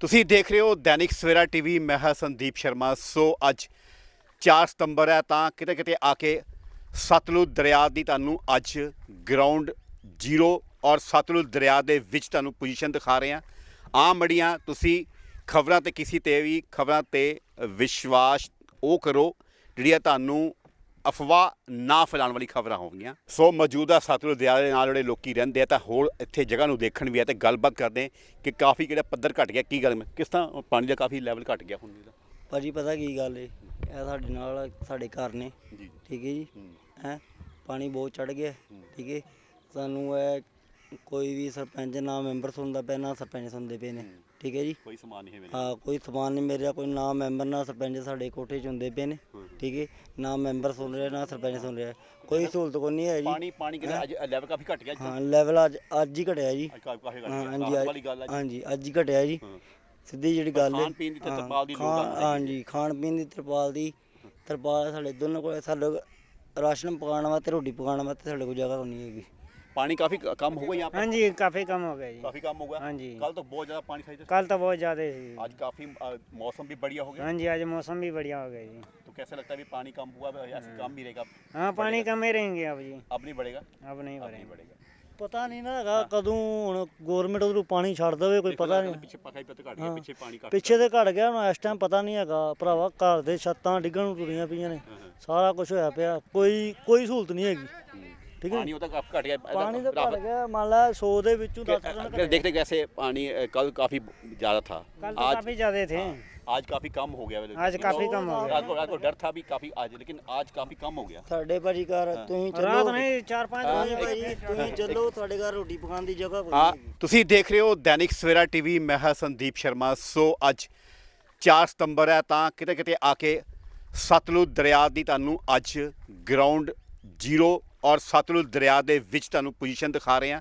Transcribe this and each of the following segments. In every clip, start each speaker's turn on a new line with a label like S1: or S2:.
S1: ਤੁਸੀਂ ਦੇਖ ਰਹੇ ਹੋ ਦੈਨਿਕ ਸਵੇਰਾ ਟੀਵੀ, ਮੈਂ ਹਾਂ ਸੰਦੀਪ ਸ਼ਰਮਾ। ਸੋ ਅੱਜ 4 ਸਤੰਬਰ ਹੈ, ਤਾਂ ਕਿਤੇ ਕਿਤੇ ਆ ਕੇ ਸਤਲੁਜ ਦਰਿਆ ਦੀ ਤੁਹਾਨੂੰ ਅੱਜ ਗਰਾਊਂਡ ਜ਼ੀਰੋ ਔਰ ਸਤਲੁਜ ਦਰਿਆ ਦੇ ਵਿੱਚ ਤੁਹਾਨੂੰ ਪੋਜੀਸ਼ਨ ਦਿਖਾ ਰਹੇ ਹਾਂ। ਆਮ ਬੜੀਆਂ ਤੁਸੀਂ ਖਬਰਾਂ ਤੇ ਕਿਸੇ ਤੇ ਵੀ, ਖਬਰਾਂ ਤੇ ਵਿਸ਼ਵਾਸ ਉਹ ਕਰੋ ਜਿਹੜੀਆਂ ਤੁਹਾਨੂੰ ਅਫਵਾਹ ਨਾ ਫੈਲਾਉਣ ਵਾਲੀ ਖਬਰਾਂ ਹੋਣਗੀਆਂ ਸੋ ਮੌਜੂਦਾ ਸਤਲੁਜ ਦਰਿਆ ਦੇ ਨਾਲ ਜਿਹੜੇ ਲੋਕੀ ਰਹਿੰਦੇ ਆ ਤਾਂ ਹੋਰ ਇੱਥੇ ਜਗ੍ਹਾ ਨੂੰ ਦੇਖਣ ਵੀ ਆ ਤੇ ਗੱਲਬਾਤ ਕਰਦੇ ਕਿ ਕਾਫੀ ਕਿਹੜਾ ਪੱਧਰ ਘਟ ਗਿਆ ਕੀ ਗੱਲ ਕਿਸ ਤਰ੍ਹਾਂ ਪਾਣੀ ਦਾ ਕਾਫੀ ਲੈਵਲ ਘਟ ਗਿਆ ਹੁਣ ਇਹਦਾ
S2: ਭਾਜੀ ਪਤਾ ਕੀ ਗੱਲ ਏ ਇਹ ਸਾਡੇ ਨਾਲ ਸਾਡੇ ਘਰ ਨੇ
S1: ਜੀ
S2: ਠੀਕ ਹੈ ਜੀ
S1: ਹੂੰ।
S2: ਹੈ ਪਾਣੀ ਬਹੁਤ ਚੜ ਗਿਆ
S1: ਹੂੰ।
S2: ਠੀਕ ਹੈ ਸਾਨੂੰ ਇਹ ਕੋਈ ਵੀ ਸਰਪੰਚ ਨਾ ਮੈਂਬਰ ਸੁਣਦਾ ਪਿਆ ਨਾ ਸਰਪੰਚ ਸੁਣਦੇ ਪਏ ਨੇ
S1: ਹੂੰ।
S2: ਠੀਕ ਹੈ ਜੀ।
S1: ਕੋਈ ਸਮਾਨ ਨਹੀਂ ਹੈ ਮੇਰੇ
S2: ਹਾਂ ਕੋਈ ਸਮਾਨ ਨਹੀਂ ਮਿਲ ਰਿਹਾ ਕੋਈ ਨਾ ਮੈਂਬਰ ਨਾ ਸਰਪੰਚ ਸਾਡੇ ਕੋਠੇ 'ਚ ਹੁੰਦੇ ਪਏ ਨੇ। ਠੀਕ ਹੈ। ਨਾ ਮੈਂਬਰ ਸੁਣ ਰਿਹਾ ਨਾ ਸਰਪੰਚ ਸੁਣ ਰਿਹਾ। ਕੋਈ ਸਹੂਲਤ ਕੋਈ ਨਹੀਂ ਹੈ ਜੀ।
S1: ਪਾਣੀ ਪਾਣੀ ਕਿਹੜਾ ਅੱਜ ਲੈਵਲ ਕਾਫੀ ਘਟ ਗਿਆ
S2: ਹਾਂ ਲੈਵਲ ਅੱਜ ਅੱਜ ਹੀ ਘਟਿਆ ਜੀ।
S1: ਕਾਫੀ ਘਟ
S2: ਹਾਂ
S1: ਗਿਆ। ਵਾਲੀ ਗੱਲ
S2: ਹਾਂਜੀ ਅੱਜ ਹੀ ਘਟਿਆ ਜੀ। ਸਿੱਧੀ ਜਿਹੜੀ ਗੱਲ ਹੈ
S1: ਖਾਣ ਪੀਣ ਦੀ ਤਰਪਾਲ ਦੀ ਲੋੜ
S2: ਹਾਂਜੀ ਖਾਣ ਪੀਣ ਦੀ ਤਰਪਾਲ ਦੀ ਤਰਪਾਲ ਸਾਡੇ ਦੋਨੋਂ ਕੋਲ ਸਾਡੇ ਰਾਸ਼ਨ ਪਕਾਉਣ ਵਾਸਤੇ ਰੋਟੀ ਪਕਾਉਣ ਵਾਸਤੇ ਸਾਡੇ ਕੋਲ ਜਗ੍ਹਾ ਨਹੀਂ ਹੈਗੀ।
S1: पानी काफी क- कम होगा यहाँ पर
S3: हाँ जी काफ़ी कम हो गया जी
S1: काफी कम होगा
S3: हाँ जी।
S1: कल तो बहुत ज्यादा पानी था इधर
S3: कल तो बहुत ज़्यादा ही
S1: आज काफी अ, मौसम भी बढ़िया हो गया
S3: हाँ जी आज मौसम भी बढ़िया हो गया जी
S1: तो कैसा लगता है अभी पानी कम हुआ है ऐसे कम भी रहेगा
S3: हाँ पानी कम ही रहेंगे अब जी
S1: अब नहीं बढ़ेगा
S3: अब नहीं
S1: अब नहीं
S3: भरेंगे
S1: बढ़ेगा
S2: ਪਤਾ ਨਹੀਂ ਨਾ ਹੈਗਾ ਕਦੋਂ ਹੁਣ ਗਵਰਨਮੈਂਟ ਉਧਰੋਂ ਪਾਣੀ ਛੱਡ ਦੇਵੇ ਕੋਈ
S1: देखो
S2: ਪਤਾ
S1: लगा
S2: ਨਹੀਂ
S1: था पीछे पकाई पत्ते काट गया
S2: हाँ।
S1: पीछे पानी काफी
S2: ਪਿੱਛੇ ਤੇ ਘਟ ਗਿਆ ਹੁਣ ਇਸ ਟਾਈਮ ਪਤਾ ਨਹੀਂ ਹੈਗਾ ਭਰਾਵਾ ਘਰ ਦੇ ਛੱਤਾਂ ਡਿੱਗਣ ਨੂੰ ਤੁਰੀਆਂ ਪਈਆਂ ਨੇ
S1: हाँ, हाँ।
S2: ਸਾਰਾ ਕੁਝ ਹੋਇਆ ਪਿਆ ਕੋਈ ਕੋਈ ਸਹੂਲਤ ਨਹੀਂ ਹੈਗੀ
S1: हम्म।
S2: ठीक है।
S1: पानी होता काफी घट गया
S2: ਪਾਣੀ ਤਾਂ ਘਟ ਗਿਆ ਮੰਨ ਲਾ 100 ਦੇ ਵਿੱਚੋਂ 10
S1: अगर अगर देखते कैसे पानी अ, कल काफी ज्यादा था
S3: कल तो
S1: आज
S3: काफ़ी ज़्यादा थे
S1: आज काफी कम हो गया
S3: आज काफ़ी कम हो गया
S1: रात को रात को डर था भी काफी आज लेकिन आज काफी कम हो गया
S2: ਸਾਡੇ ਭਾਜੀ ਘਰ ਤੁਸੀਂ
S3: रात
S2: ਚੱਲੋ
S3: नहीं चार पाँच
S1: हाँ,
S3: बजे
S2: ਭਾਜੀ ਤੁਸੀਂ ਚੱਲੋ ਤੁਹਾਡੇ ਘਰ ਰੋਟੀ ਪਕਾਉਣ ਦੀ ਜਗ੍ਹਾ ਕੋਈ
S1: ਹਾਂ
S2: ਨਹੀਂ ਹੈਗੀ
S1: ਤੁਸੀਂ ਦੇਖ ਰਹੇ ਹੋ ਦੈਨਿਕ ਸਵੇਰਾ ਟੀਵੀ ਮੈਂ ਹਾਂ ਸੰਦੀਪ ਸ਼ਰਮਾ ਸੋ ਅੱਜ 4 ਸਤੰਬਰ ਹੈ ਤਾਂ ਕਿਤੇ ਕਿਤੇ ਆ ਕੇ ਸਤਲੁਜ ਦਰਿਆ ਦੀ ਤੁਹਾਨੂੰ ਅੱਜ ਗਰਾਊਂਡ ਜ਼ੀਰੋ ਔਰ ਸਤਲੁਜ ਦਰਿਆ ਦੇ ਵਿੱਚ ਤੁਹਾਨੂੰ ਪੋਜੀਸ਼ਨ ਦਿਖਾ ਰਹੇ ਹਾਂ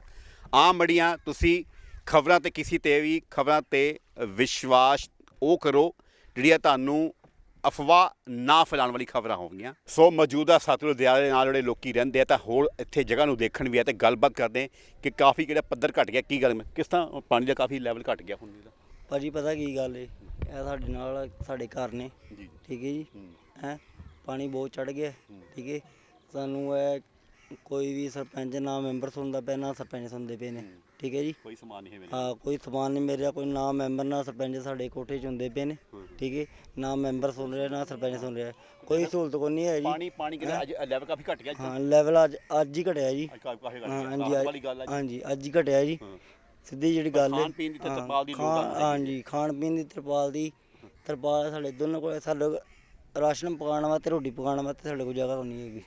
S1: ਆਮ ਬੜੀਆਂ ਤੁਸੀਂ ਖਬਰਾਂ ਤੇ ਕਿਸੇ ਤੇ ਵੀ ਖਬਰਾਂ ਤੇ ਵਿਸ਼ਵਾਸ ਉਹ ਕਰੋ ਜਿਹੜੀਆਂ ਤੁਹਾਨੂੰ ਅਫਵਾਹ ਨਾ ਫੈਲਾਉਣ ਵਾਲੀ ਖਬਰਾਂ ਹੋਣਗੀਆਂ ਸੋ ਮੌਜੂਦਾ ਸਤਲੁਜ ਦਰਿਆ ਦੇ ਨਾਲ ਜਿਹੜੇ ਲੋਕੀ ਰਹਿੰਦੇ ਆ ਤਾਂ ਹੋਰ ਇੱਥੇ ਜਗ੍ਹਾ ਨੂੰ ਦੇਖਣ ਵੀ ਆ ਤੇ ਗੱਲਬਾਤ ਕਰਦੇ ਆ ਕਿ ਕਾਫੀ ਕਿਹੜਾ ਪੱਧਰ ਘਟ ਗਿਆ ਕੀ ਗੱਲ ਕਿਸ ਤਰ੍ਹਾਂ ਪਾਣੀ ਦਾ ਕਾਫੀ ਲੈਵਲ ਘਟ ਗਿਆ ਹੁਣ ਇਹਦਾ
S2: ਭਾਜੀ ਪਤਾ ਕੀ ਗੱਲ ਏ ਇਹ ਸਾਡੇ ਨਾਲ ਸਾਡੇ ਘਰ ਨੇ ਠੀਕ ਹੈ ਜੀ
S1: ਹੂੰ।
S2: ਪਾਣੀ ਬਹੁਤ ਚੜ ਗਿਆ। ਠੀਕ ਹੈ ਸਾਨੂੰ ਇਹ ਕੋਈ ਵੀ ਸਰਪੰਚ ਨਾ ਮੈਂਬਰ ਸੁਣਦਾ ਪਿਆ ਨਾ ਸਰਪੰਚ ਸੁਣਦੇ ਪਏ ਨੇ। ਠੀਕ ਹੈ ਜੀ?
S1: ਕੋਈ ਸਮਾਨ ਨਹੀਂ ਹੈ ਮੇਰੇ
S2: ਹਾਂ ਕੋਈ ਸਮਾਨ ਨਹੀਂ ਮਿਲ ਰਿਹਾ ਕੋਈ ਨਾ ਮੈਂਬਰ ਨਾ ਸਰਪੰਚ ਸਾਡੇ ਕੋਠੇ 'ਚ ਹੁੰਦੇ ਪਏ ਨੇ। ਠੀਕ ਹੈ? ਨਾ ਮੈਂਬਰ ਸੁਣ ਰਿਹਾ ਨਾ ਸਰਪੰਚ ਸੁਣ ਰਿਹਾ। ਕੋਈ ਸਹੂਲਤ ਕੋਈ ਨਹੀਂ ਹੈ ਜੀ।
S1: ਪਾਣੀ ਪਾਣੀ ਕਿਹੜਾ ਅੱਜ ਲੈਵਲ ਕਾਫੀ ਘਟ ਗਿਆ
S2: ਹਾਂ ਲੈਵਲ ਅੱਜ ਅੱਜ ਹੀ ਘਟਿਆ ਜੀ।
S1: ਕਾਫੀ ਘਟ
S2: ਹਾਂ
S1: ਗਿਆ ਵਾਲੀ ਗੱਲ
S2: ਹਾਂਜੀ ਅੱਜ ਹੀ ਘਟਿਆ ਜੀ। ਸਿੱਧੀ ਜਿਹੜੀ ਗੱਲ ਹੈ
S1: ਖਾਣ ਪੀਣ ਦੀ ਤਰਪਾਲ ਦੀ ਲੋੜ।
S2: ਹਾਂਜੀ ਖਾਣ ਪੀਣ ਦੀ ਤਰਪਾਲ ਦੀ ਤਰਪਾਲ ਸਾਡੇ ਦੋਨੋਂ ਕੋਲ ਸਾਡੇ ਰਾਸ਼ਨ ਪਕਾਉਣ ਵਾਸਤੇ ਰੋਟੀ ਪਕਾਉਣ ਵਾਸਤੇ ਸਾਡੇ ਕੋਲ ਜਗ੍ਹਾ ਨਹੀਂ ਹੈਗੀ।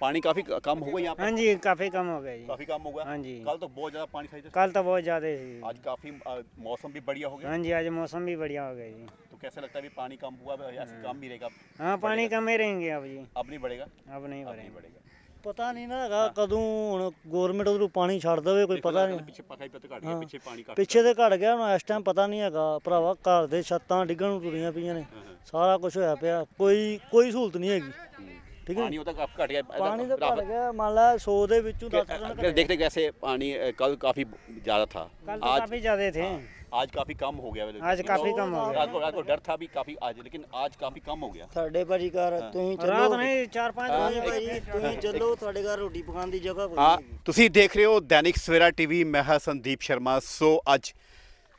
S1: पानी काफी क- कम होगा यहाँ
S3: हाँ
S1: पर
S3: जी काफ़ी कम हो गया जी
S1: काफी कम होगा
S3: हाँ जी।
S1: कल तो बहुत ज्यादा पानी था इधर
S3: कल तो बहुत ज़्यादा ही
S1: आज काफी अ, मौसम भी बढ़िया हो गया
S3: हाँ जी आज मौसम भी बढ़िया हो गया जी
S1: तो कैसा लगता है अभी पानी कम हुआ है ऐसे कम भी रहेगा
S3: हाँ पानी कम ही रहेंगे अब जी
S1: अब नहीं बढ़ेगा
S3: अब नहीं
S1: अब नहीं
S3: भरेंगे
S1: बढ़ेगा
S2: ਪਤਾ ਨਹੀਂ ਨਾ ਹੈਗਾ ਕਦੋਂ ਹੁਣ ਗਵਰਨਮੈਂਟ ਉਧਰੋਂ ਪਾਣੀ ਛੱਡ ਦੇਵੇ ਕੋਈ
S1: देखो
S2: ਪਤਾ
S1: लगा था
S2: ਨਹੀਂ
S1: पीछे पकाई पत्ते काट गया
S2: हाँ।
S1: पीछे पानी काफी
S2: ਪਿੱਛੇ ਤੇ ਘਟ ਗਿਆ ਹੁਣ ਇਸ ਟਾਈਮ ਪਤਾ ਨਹੀਂ ਹੈਗਾ ਭਰਾਵਾ ਘਰ ਦੇ ਛੱਤਾਂ ਡਿੱਗਣ ਨੂੰ ਤੁਰੀਆਂ ਪਈਆਂ ਨੇ
S1: हाँ, हाँ।
S2: ਸਾਰਾ ਕੁਝ ਹੋਇਆ ਪਿਆ ਕੋਈ ਕੋਈ ਸਹੂਲਤ ਨਹੀਂ ਹੈਗੀ
S1: हम्म।
S2: ठीक है।
S1: पानी होता काफी घट गया
S2: ਪਾਣੀ ਤਾਂ
S1: राहत-
S2: ਘਟ ਗਿਆ ਮੰਨ ਲਾ 100 ਦੇ ਵਿੱਚੋਂ 10
S1: अगर देखते कैसे पानी अ, कल काफी ज्यादा था
S3: कल तो
S1: आज
S3: काफ़ी ज़्यादा थे
S1: आज काफी कम हो गया
S3: आज काफ़ी कम हो गया
S1: रात को रात को डर था भी काफी आज लेकिन आज काफी कम हो गया
S2: ਸਾਡੇ ਭਾਜੀ ਘਰ ਤੁਸੀਂ
S3: रात
S2: ਚੱਲੋ
S3: नहीं चार पाँच
S1: हाँ,
S3: बजे
S2: ਭਾਜੀ ਤੁਸੀਂ ਚੱਲੋ ਤੁਹਾਡੇ ਘਰ ਰੋਟੀ ਪਕਾਉਣ ਦੀ ਜਗ੍ਹਾ ਕੋਈ
S1: ਹਾਂ
S2: ਨਹੀਂ ਹੈਗੀ
S1: ਤੁਸੀਂ ਦੇਖ ਰਹੇ ਹੋ ਦੈਨਿਕ ਸਵੇਰਾ ਟੀਵੀ ਮੈਂ ਹਾਂ ਸੰਦੀਪ ਸ਼ਰਮਾ ਸੋ ਅੱਜ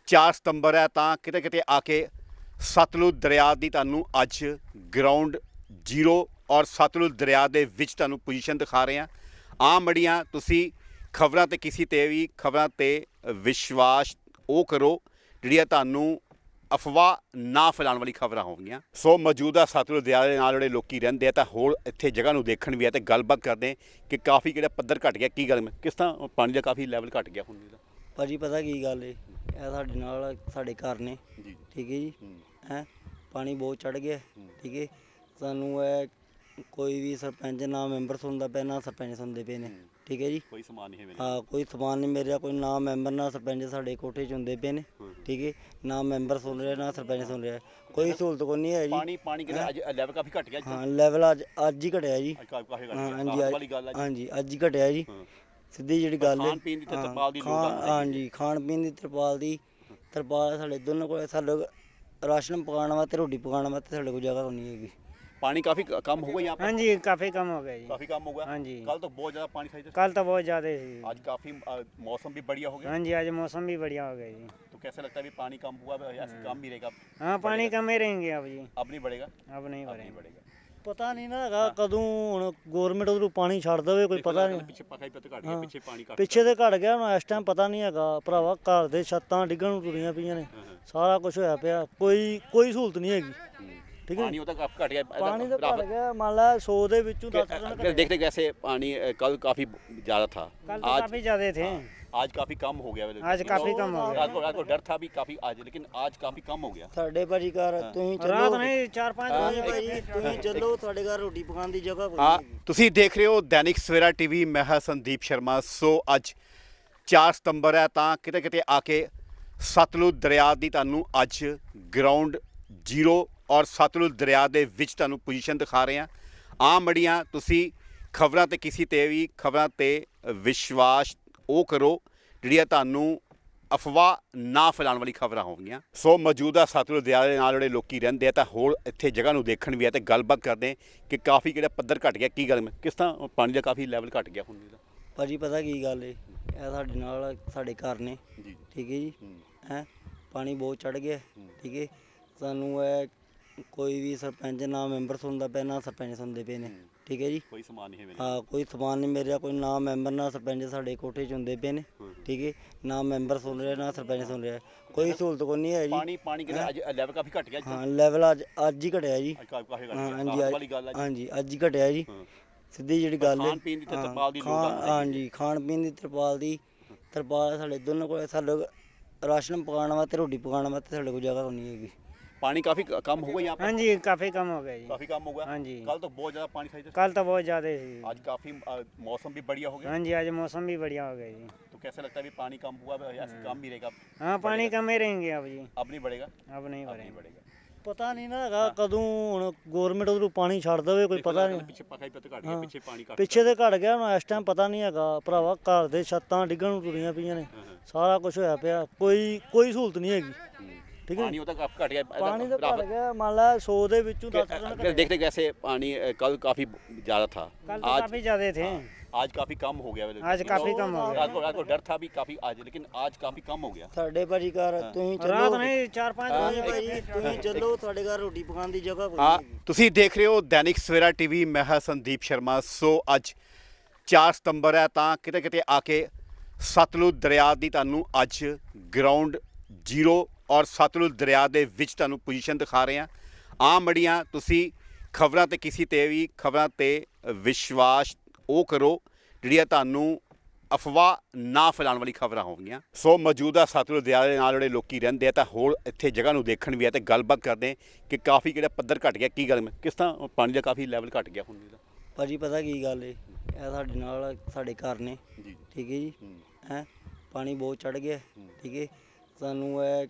S1: 4 ਸਤੰਬਰ ਹੈ ਤਾਂ ਕਿਤੇ ਕਿਤੇ ਆ ਕੇ ਸਤਲੁਜ ਦਰਿਆ ਦੀ ਤੁਹਾਨੂੰ ਅੱਜ ਗਰਾਊਂਡ ਜ਼ੀਰੋ ਔਰ ਸਤਲੁਜ ਦਰਿਆ ਦੇ ਵਿੱਚ ਤੁਹਾਨੂੰ ਪੋਜੀਸ਼ਨ ਦਿਖਾ ਰਹੇ ਹਾਂ ਆਮ ਬੜੀਆਂ ਤੁਸੀਂ ਖਬਰਾਂ ਤੇ ਕਿਸੇ ਤੇ ਵੀ ਖਬਰਾਂ ਤੇ ਵਿਸ਼ਵਾਸ ਉਹ ਕਰੋ ਜਿਹੜੀਆਂ ਤੁਹਾਨੂੰ ਅਫਵਾਹ ਨਾ ਫੈਲਾਉਣ ਵਾਲੀ ਖਬਰਾਂ ਹੋਣਗੀਆਂ ਸੋ ਮੌਜੂਦਾ ਸਤਲੁਜ ਦਰਿਆ ਦੇ ਨਾਲ ਜਿਹੜੇ ਲੋਕੀ ਰਹਿੰਦੇ ਆ ਤਾਂ ਹੋਰ ਇੱਥੇ ਜਗ੍ਹਾ ਨੂੰ ਦੇਖਣ ਵੀ ਆ ਤੇ ਗੱਲਬਾਤ ਕਰਦੇ ਆ ਕਿ ਕਾਫੀ ਕਿਹੜਾ ਪੱਧਰ ਘਟ ਗਿਆ ਕੀ ਗੱਲ ਕਿਸ ਤਰ੍ਹਾਂ ਪਾਣੀ ਦਾ ਕਾਫੀ ਲੈਵਲ ਘਟ ਗਿਆ ਹੁਣ ਇਹਦਾ
S2: ਭਾਜੀ ਪਤਾ ਕੀ ਗੱਲ ਏ ਇਹ ਸਾਡੇ ਨਾਲ ਸਾਡੇ ਘਰ ਨੇ ਠੀਕ ਹੈ ਜੀ
S1: ਹੂੰ।
S2: ਪਾਣੀ ਬਹੁਤ ਚੜ ਗਿਆ। ਠੀਕ ਹੈ ਸਾਨੂੰ ਇਹ ਕੋਈ ਵੀ ਸਰਪੰਚ ਨਾ ਮੈਂਬਰ ਸੁਣਦਾ ਪਿਆ ਨਾ ਸਰਪੰਚ ਸੁਣਦੇ ਪਏ ਨੇ।
S1: ਹੂੰ।
S2: ਠੀਕ ਹੈ ਜੀ?
S1: ਕੋਈ ਸਮਾਨ ਨਹੀਂ ਹੈ ਮੇਰੇ
S2: ਹਾਂ ਕੋਈ ਸਮਾਨ ਨਹੀਂ ਮਿਲ ਰਿਹਾ ਕੋਈ ਨਾ ਮੈਂਬਰ ਨਾ ਸਰਪੰਚ ਸਾਡੇ ਕੋਠੇ 'ਚ ਹੁੰਦੇ ਪਏ ਨੇ।
S1: ਹੂੰ।
S2: ਠੀਕ ਹੈ? ਨਾ ਮੈਂਬਰ ਸੁਣ ਰਿਹਾ ਨਾ ਸਰਪੰਚ ਸੁਣ ਰਿਹਾ। ਕੋਈ ਸਹੂਲਤ ਕੋਈ ਨਹੀਂ ਹੈ ਜੀ।
S1: ਪਾਣੀ ਪਾਣੀ ਕਿਹੜਾ ਅੱਜ ਲੈਵਲ ਕਾਫੀ ਘਟ ਗਿਆ
S2: ਹਾਂ ਲੈਵਲ ਅੱਜ ਅੱਜ ਹੀ ਘਟਿਆ ਜੀ।
S1: ਕਾਫੀ ਕਾਫੀ ਘਟ
S2: ਹਾਂ
S1: ਗਿਆ। ਵਾਲੀ ਗੱਲ
S2: ਹਾਂਜੀ ਅੱਜ ਹੀ ਘਟਿਆ ਜੀ।
S1: ਹਾਂ।
S2: ਸਿੱਧੀ ਜਿਹੜੀ ਗੱਲ ਹੈ
S1: ਖਾਣ ਪੀਣ ਦੀ
S2: ਹਾਂ,
S1: ਤਰਪਾਲ ਦੀ ਲੋੜ।
S2: ਹਾਂਜੀ ਖਾਣ ਪੀਣ ਦੀ ਤਰਪਾਲ ਦੀ ਤਰਪਾਲ ਸਾਡੇ ਦੋਨੋਂ ਕੋਲ ਸਾਡੇ ਰਾਸ਼ਨ ਪਕਾਉਣ ਵਾਸਤੇ ਰੋਟੀ ਪਕਾਉਣ ਵਾਸਤੇ ਸਾਡੇ ਕੋਲ ਜਗ੍ਹਾ ਨਹੀਂ ਹੈਗੀ।
S1: पानी काफी क- कम होगा यहाँ पर
S3: हाँ जी काफ़ी कम हो गया जी
S1: काफी कम होगा
S3: हाँ जी
S1: कल तो बहुत ज्यादा पानी था इधर
S3: कल तो बहुत ज़्यादा ही
S1: आज काफी अ, मौसम भी बढ़िया हो गया
S3: हाँ जी आज मौसम भी बढ़िया हो गया जी
S1: तो कैसा लगता है अभी पानी कम हुआ है ऐसे कम भी रहेगा
S3: हाँ पानी कम ही रहेंगे अब जी
S1: अब नहीं बढ़ेगा
S3: अब नहीं
S1: अब नहीं
S3: बढ़ेंगे
S1: बढ़ेगा
S2: ਪਤਾ ਨਹੀਂ ਨਾ ਹੈਗਾ ਕਦੋਂ ਹੁਣ ਗਵਰਨਮੈਂਟ ਉਧਰੋਂ ਪਾਣੀ ਛੱਡ ਦੇਵੇ ਕੋਈ
S1: देखो
S2: ਪਤਾ
S1: लगा
S2: ਨਹੀਂ
S1: था पीछे पकाई पत्ते काट गया
S2: हाँ।
S1: पीछे पानी काफी
S2: ਪਿੱਛੇ ਤੇ ਘਟ ਗਿਆ ਹੁਣ ਇਸ ਟਾਈਮ ਪਤਾ ਨਹੀਂ ਹੈਗਾ ਭਰਾਵਾ ਘਰ ਦੇ ਛੱਤਾਂ ਡਿੱਗਣ ਨੂੰ ਤੁਰੀਆਂ ਪਈਆਂ ਨੇ
S1: हाँ, हाँ।
S2: ਸਾਰਾ ਕੁਝ ਹੋਇਆ ਪਿਆ ਕੋਈ ਕੋਈ ਸਹੂਲਤ ਨਹੀਂ ਹੈਗੀ
S1: हम्म।
S2: ਠੀਕ ਹੈ
S1: पानी होता काफी घट गया
S2: ਪਾਣੀ ਤਾਂ
S1: बराबर।
S2: ਘਟ ਗਿਆ ਮੰਨ ला 100 ਦੇ ਵਿੱਚੋਂ 10
S1: अगर अगर देखते कैसे पानी अ, कल काफी ज्यादा था
S3: कल तो
S1: आज
S3: काफ़ी ज़्यादा थे
S1: आज काफी कम हो गया
S3: आज काफ़ी कम हो गया
S1: रात को रात को डर था भी काफी आज लेकिन आज काफी कम हो गया
S2: ਸਾਡੇ ਭਾਜੀ ਘਰ ਤੁਸੀਂ
S3: रात
S2: ਚੱਲੋ
S3: नहीं चार पाँच
S1: हाँ,
S3: बजे
S2: ਭਾਜੀ ਤੁਸੀਂ ਚੱਲੋ ਤੁਹਾਡੇ ਘਰ ਰੋਟੀ ਪਕਾਉਣ ਦੀ ਜਗ੍ਹਾ ਕੋਈ
S1: ਹਾਂ
S2: ਨਹੀਂ ਹੈਗੀ
S1: ਤੁਸੀਂ ਦੇਖ ਰਹੇ ਹੋ ਦੈਨਿਕ ਸਵੇਰਾ ਟੀਵੀ ਮੈਂ ਹਾਂ ਸੰਦੀਪ ਸ਼ਰਮਾ ਸੋ ਅੱਜ 4 ਸਤੰਬਰ ਹੈ ਤਾਂ ਕਿਤੇ ਕਿਤੇ ਆ ਕੇ ਸਤਲੁਜ ਦਰਿਆ ਦੀ ਤੁਹਾਨੂੰ ਅੱਜ ਗਰਾਊਂਡ ਜ਼ੀਰੋ ਔਰ ਸਤਲੁਜ ਦਰਿਆ ਦੇ ਵਿੱਚ ਤੁਹਾਨੂੰ ਪੋਜੀਸ਼ਨ ਦਿਖਾ ਰਹੇ ਹਾਂ ਆਮ ਮੜੀਆਂ ਤੁਸੀਂ ਖਬਰਾਂ ਤੇ ਕਿਸੇ ਤੇ ਵੀ ਖਬਰਾਂ ਤੇ ਵਿਸ਼ਵਾਸ ਉਹ ਕਰੋ ਜਿਹੜੀਆਂ ਤੁਹਾਨੂੰ ਅਫਵਾਹ ਨਾ ਫੈਲਾਉਣ ਵਾਲੀ ਖਬਰਾਂ ਹੋਣਗੀਆਂ ਸੋ ਮੌਜੂਦਾ ਸਤਲੁਜ ਦਰਿਆ ਦੇ ਨਾਲ ਜਿਹੜੇ ਲੋਕੀ ਰਹਿੰਦੇ ਆ ਤਾਂ ਹੋਰ ਇੱਥੇ ਜਗ੍ਹਾ ਨੂੰ ਦੇਖਣ ਵੀ ਆ ਤੇ ਗੱਲਬਾਤ ਕਰਦੇ ਆ ਕਿ ਕਾਫੀ ਕਿਹੜਾ ਪੱਧਰ ਘਟ ਗਿਆ ਕੀ ਗੱਲ ਕਿਸ ਤਰ੍ਹਾਂ ਪਾਣੀ ਦਾ ਕਾਫੀ ਲੈਵਲ ਘਟ ਗਿਆ ਹੁਣ ਇਹਦਾ
S2: ਭਾਜੀ ਪਤਾ ਕੀ ਗੱਲ ਏ ਇਹ ਸਾਡੇ ਨਾਲ ਸਾਡੇ ਘਰ ਨੇ ਠੀਕ ਹੈ ਜੀ
S1: ਹੂੰ।
S2: ਪਾਣੀ ਬਹੁਤ ਚੜ ਗਿਆ। ਠੀਕ ਹੈ ਸਾਨੂੰ ਇਹ ਕੋਈ ਵੀ ਸਰਪੰਚ ਨਾ ਮੈਂਬਰ ਸੁਣਦਾ ਪਿਆ ਨਾ ਸਰਪੰਚ ਸੁਣਦੇ ਪਏ ਨੇ।
S1: ਹੂੰ।
S2: ਠੀਕ ਹੈ ਜੀ?
S1: ਕੋਈ ਸਮਾਨ ਨਹੀਂ ਹੈ ਮੇਰੇ
S2: ਹਾਂ ਕੋਈ ਸਮਾਨ ਨਹੀਂ ਮਿਲ ਰਿਹਾ ਕੋਈ ਨਾ ਮੈਂਬਰ ਨਾ ਸਰਪੰਚ ਸਾਡੇ ਕੋਠੇ 'ਚ ਹੁੰਦੇ ਪਏ ਨੇ।
S1: ਹੂੰ।
S2: ਠੀਕ ਹੈ? ਨਾ ਮੈਂਬਰ ਸੁਣ ਰਿਹਾ ਨਾ ਸਰਪੰਚ ਸੁਣ ਰਿਹਾ। ਕੋਈ ਸਹੂਲਤ ਕੋਈ ਨਹੀਂ ਹੈ ਜੀ।
S1: ਪਾਣੀ ਪਾਣੀ ਕਿਹਦਾ ਅੱਜ ਲੈਵਲ ਕਾਫੀ ਘਟ ਗਿਆ
S2: ਹਾਂ ਲੈਵਲ ਅੱਜ ਅੱਜ ਹੀ ਘਟਿਆ ਜੀ।
S1: ਕਾਫੀ ਕਾਫੀ ਘਟ
S2: ਹਾਂ
S1: ਗਿਆ। ਵਾਲੀ ਗੱਲ
S2: ਹਾਂਜੀ ਅੱਜ ਹੀ ਘਟਿਆ ਜੀ।
S1: ਹਾਂ।
S2: ਸਿੱਧੀ ਜਿਹੜੀ ਗੱਲ ਹੈ
S1: ਖਾਣ ਪੀਣ ਦੀ ਤੇ
S2: ਹਾਂ,
S1: ਤਰਪਾਲ ਦੀ ਲੋੜ
S2: ਖਾਣ-
S1: ਆ।
S2: ਹਾਂਜੀ ਖਾਣ ਪੀਣ ਦੀ ਤਰਪਾਲ ਦੀ ਤਰਪਾਲ ਸਾਡੇ ਦੋਨੋਂ ਕੋਲ ਸਾਡੇ ਰਾਸ਼ਨ ਪਕਾਉਣ ਵਾਸਤੇ ਰੋਟੀ ਪਕਾਉਣ ਵਾਸਤੇ ਸਾਡੇ ਕੋਲ ਜਗ੍ਹਾ ਨਹੀਂ ਹੈਗੀ।
S1: पानी काफी क- कम होगा यहाँ
S3: हाँ
S1: पर
S3: जी काफ़ी कम हो गया जी
S1: काफी कम होगा
S3: हाँ जी
S1: कल तो बहुत ज्यादा पानी था इधर
S3: कल तो बहुत ज़्यादा ही
S1: आज काफी अ, मौसम भी बढ़िया हो गया
S3: हाँ जी आज मौसम भी बढ़िया हो गया जी
S1: तो कैसा लगता है अभी पानी कम हुआ है ऐसे कम भी रहेगा
S3: हाँ पानी कम ही रहेंगे अब जी
S1: अब नहीं बढ़ेगा
S3: अब नहीं
S1: अब नहीं
S3: बढ़ेंगे
S1: बढ़ेगा
S2: ਪਤਾ ਨਹੀਂ ਨਾ ਹੈਗਾ ਕਦੋਂ ਹੁਣ ਗਵਰਨਮੈਂਟ ਉਧਰੋਂ ਪਾਣੀ ਛੱਡ ਦੇਵੇ ਕੋਈ
S1: देखो
S2: ਪਤਾ
S1: लगा
S2: ਨਹੀਂ
S1: था पीछे पकाई पत्ते काट गया
S2: हाँ।
S1: पीछे पानी काफी
S2: ਪਿੱਛੇ ਤੇ ਘਟ ਗਿਆ ਹੁਣ ਇਸ ਟਾਈਮ ਪਤਾ ਨਹੀਂ ਹੈਗਾ ਭਰਾਵਾ ਘਰ ਦੇ ਛੱਤਾਂ ਡਿੱਗਣ ਨੂੰ ਤੁਰੀਆਂ ਪਈਆਂ ਨੇ
S1: हाँ, हाँ।
S2: ਸਾਰਾ ਕੁਝ ਹੋਇਆ ਪਿਆ ਕੋਈ ਕੋਈ ਸਹੂਲਤ ਨਹੀਂ ਹੈਗੀ
S1: हम्म।
S2: ਠੀਕ ਹੈ
S1: पानी होता काफी घट गया
S2: ਪਾਣੀ ਤਾਂ ਘਟ
S1: बराबर।
S2: ਗਿਆ ਮੰਨ ला 100 ਦੇ ਵਿੱਚੋਂ
S1: कि-
S2: 10
S1: अगर देखते कैसे पानी अ, कल काफी ज्यादा था
S3: कल तो
S1: आज
S3: काफ़ी ज़्यादा थे
S1: आज काफी कम हो गया
S3: आज काफ़ी कम हो गया
S1: रात को रात को डर था भी काफी आज लेकिन आज काफी कम हो गया
S2: ਸਾਡੇ ਭਾਜੀ ਘਰ ਤੁਸੀਂ
S3: रात
S2: ਚੱਲੋ
S3: नहीं चार पाँच
S1: हाँ,
S3: बजे
S2: ਭਾਜੀ ਤੁਸੀਂ ਚੱਲੋ ਤੁਹਾਡੇ ਘਰ ਰੋਟੀ ਪਕਾਉਣ ਦੀ ਜਗ੍ਹਾ ਕੋਈ
S1: ਹਾਂ
S2: ਨਹੀਂ ਹੈਗੀ
S1: ਤੁਸੀਂ ਦੇਖ ਰਹੇ ਹੋ ਦੈਨਿਕ ਸਵੇਰਾ ਟੀਵੀ ਮੈਂ ਹਾਂ ਸੰਦੀਪ ਸ਼ਰਮਾ ਸੋ ਅੱਜ 4 ਸਤੰਬਰ ਹੈ ਤਾਂ ਕਿਤੇ ਕਿਤੇ ਆ ਕੇ ਸਤਲੁਜ ਦਰਿਆ ਦੀ ਤੁਹਾਨੂੰ ਅੱਜ ਗਰਾਊਂਡ ਜ਼ੀਰੋ ਔਰ ਸਤਲੁਜ ਦਰਿਆ ਦੇ ਵਿੱਚ ਤੁਹਾਨੂੰ ਪੋਜੀਸ਼ਨ ਦਿਖਾ ਰਹੇ ਹਾਂ ਆਮ ਮੜੀਆਂ ਤੁਸੀਂ ਖਬਰਾਂ ਤੇ ਕਿਸੇ ਤੇ ਵੀ ਖਬਰਾਂ ਤੇ ਵਿਸ਼ਵਾਸ ਉਹ ਕਰੋ ਜਿਹੜੀਆਂ ਤੁਹਾਨੂੰ ਅਫਵਾਹ ਨਾ ਫੈਲਾਉਣ ਵਾਲੀ ਖਬਰਾਂ ਹੋਣਗੀਆਂ ਸੋ ਮੌਜੂਦਾ ਸਤਲੁਜ ਦਰਿਆ ਦੇ ਨਾਲ ਜਿਹੜੇ ਲੋਕੀ ਰਹਿੰਦੇ ਆ ਤਾਂ ਹੋਰ ਇੱਥੇ ਜਗ੍ਹਾ ਨੂੰ ਦੇਖਣ ਵੀ ਆ ਤੇ ਗੱਲਬਾਤ ਕਰਦੇ ਕਿ ਕਾਫੀ ਕਿਹੜਾ ਪੱਧਰ ਘਟ ਗਿਆ ਕੀ ਗੱਲ ਕਿਸ ਤਰ੍ਹਾਂ ਪਾਣੀ ਦਾ ਕਾਫੀ ਲੈਵਲ ਘਟ ਗਿਆ ਹੁਣ ਇਹਦਾ
S2: ਭਾਜੀ ਪਤਾ ਕੀ ਗੱਲ ਏ ਇਹ ਸਾਡੇ ਨਾਲ ਸਾਡੇ ਘਰ ਨੇ ਠੀਕ ਹੈ ਜੀ
S1: ਹੂੰ।
S2: ਹੈ ਪਾਣੀ ਬਹੁਤ ਚੜ ਗਿਆ
S1: ਹੂੰ।
S2: ਠੀਕ ਹੈ ਸਾਨੂੰ ਇਹ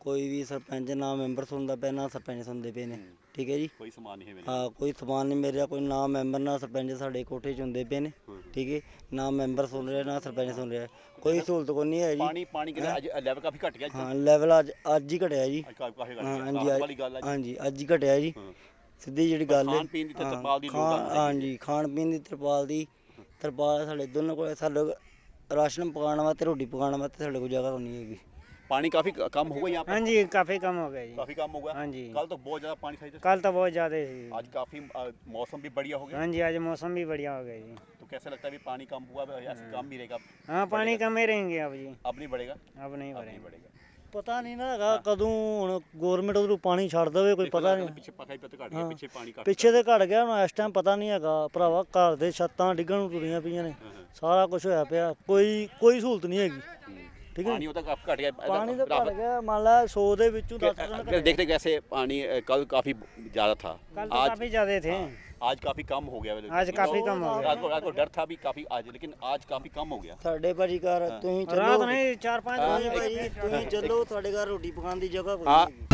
S2: ਕੋਈ ਵੀ ਸਰਪੰਚ ਨਾ ਮੈਂਬਰ ਸੁਣਦਾ ਪਿਆ ਨਾ ਸਰਪੰਚ ਸੁਣਦੇ ਪਏ ਨੇ।
S1: ਹੂੰ।
S2: ਠੀਕ ਹੈ ਜੀ?
S1: ਕੋਈ ਸਮਾਨ ਨਹੀਂ ਹੈ ਮੇਰੇ
S2: ਹਾਂ ਕੋਈ ਸਮਾਨ ਨਹੀਂ ਮਿਲ ਰਿਹਾ ਕੋਈ ਨਾ ਮੈਂਬਰ ਨਾ ਸਰਪੰਚ ਸਾਡੇ ਕੋਠੇ 'ਚ ਹੁੰਦੇ ਪਏ ਨੇ।
S1: ਹੂੰ।
S2: ਠੀਕ ਹੈ? ਨਾ ਮੈਂਬਰ ਸੁਣ ਰਿਹਾ ਨਾ ਸਰਪੰਚ ਸੁਣ ਰਿਹਾ। ਕੋਈ ਸਹੂਲਤ ਕੋਈ ਨਹੀਂ ਹੈ ਜੀ।
S1: ਪਾਣੀ ਪਾਣੀ ਕਿਹਦਾ ਅੱਜ ਲੈਵਲ ਕਾਫੀ ਘਟ ਗਿਆ
S2: ਹਾਂ ਲੈਵਲ ਅੱਜ ਅੱਜ ਹੀ ਘਟਿਆ ਜੀ।
S1: ਕਾਫੀ ਕਾਫੀ ਘਟ
S2: ਹਾਂ
S1: ਗਿਆ ਵਾਲੀ ਗੱਲ
S2: ਹਾਂਜੀ ਅੱਜ ਹੀ ਘਟਿਆ ਜੀ।
S1: ਹਾਂ।
S2: ਸਿੱਧੀ ਜਿਹੜੀ ਗੱਲ ਹੈ
S1: ਖਾਣ ਪੀਣ ਦੀ ਤੇ
S2: ਹਾਂ,
S1: ਤਰਪਾਲ ਦੀ ਲੋੜ
S2: ਖਾਣ-
S1: ਆ।
S2: ਹਾਂਜੀ ਖਾਣ ਪੀਣ ਦੀ ਤਰਪਾਲ ਦੀ ਤਰਪਾਲ ਸਾਡੇ ਦੋਨੋਂ ਕੋਲ ਸਾਡੇ ਰਾਸ਼ਨ ਪਕਾਉਣ ਵਾਸਤੇ ਰੋਟੀ ਪਕਾਉਣ ਵਾਸਤੇ ਸਾਡੇ ਕੋਲ ਜਗ੍ਹਾ ਨਹੀਂ ਹੈਗੀ।
S1: पानी काफी क- कम होगा यहाँ
S3: हाँ
S1: पर
S3: जी काफ़ी कम हो गया जी
S1: काफी कम होगा
S3: हाँ जी
S1: कल तो बहुत ज्यादा पानी था इधर
S3: कल तो बहुत ज़्यादा ही
S1: आज काफी अ, मौसम भी बढ़िया हो गया
S3: हाँ जी आज मौसम भी बढ़िया हो गया जी
S1: तो कैसा लगता है अभी पानी कम हुआ है ऐसे कम भी रहेगा
S3: हाँ पानी कम ही रहेंगे अब जी
S1: अब नहीं बढ़ेगा
S3: अब नहीं
S1: अब नहीं
S3: बढ़ेंगे
S1: बढ़ेगा
S2: ਪਤਾ ਨਹੀਂ ਨਾ ਹੈਗਾ ਕਦੋਂ ਹੁਣ ਗਵਰਨਮੈਂਟ ਉਧਰੋਂ ਪਾਣੀ ਛੱਡ ਦੇਵੇ ਕੋਈ
S1: देखो
S2: ਪਤਾ
S1: लगा
S2: ਨਹੀਂ
S1: था पीछे पकाई पत्ते काट गया
S2: हाँ।
S1: पीछे पानी काफी
S2: ਪਿੱਛੇ ਤੇ ਘਟ ਗਿਆ ਹੁਣ ਇਸ ਟਾਈਮ ਪਤਾ ਨਹੀਂ ਹੈਗਾ ਭਰਾਵਾ ਘਰ ਦੇ ਛੱਤਾਂ ਡਿੱਗਣ ਨੂੰ ਤੁਰੀਆਂ ਪਈਆਂ ਨੇ
S1: हाँ, हाँ।
S2: ਸਾਰਾ ਕੁਝ ਹੋਇਆ ਪਿਆ ਕੋਈ ਕੋਈ ਸਹੂਲਤ ਨਹੀਂ ਹੈਗੀ
S1: हम्म।
S2: ਠੀਕ ਹੈ
S1: पानी होता काफी घट गया
S2: ਪਾਣੀ ਤਾਂ ਘਟ
S1: बराबर।
S2: ਗਿਆ ਮੰਨ ला 100 ਦੇ ਵਿੱਚੋਂ
S1: कि-
S2: 10
S1: अगर देखते कैसे पानी अ, कल काफी ज्यादा था
S3: कल तो
S1: आज
S3: काफ़ी ज़्यादा थे
S1: आज काफी कम हो गया
S3: आज काफ़ी कम हो गया
S1: रात को रात को डर था भी काफी आज लेकिन आज काफी कम हो गया
S2: ਸਾਡੇ ਭਾਜੀ ਘਰ ਤੁਸੀਂ
S3: रात
S2: ਚੱਲੋ
S3: नहीं चार पाँच
S1: हाँ,
S3: बजे
S2: ਭਾਜੀ ਤੁਸੀਂ ਚੱਲੋ ਤੁਹਾਡੇ ਘਰ ਰੋਟੀ ਪਕਾਉਣ ਦੀ ਜਗ੍ਹਾ ਕੋਈ
S1: ਹਾਂ
S2: ਨਹੀਂ ਹੈਗੀ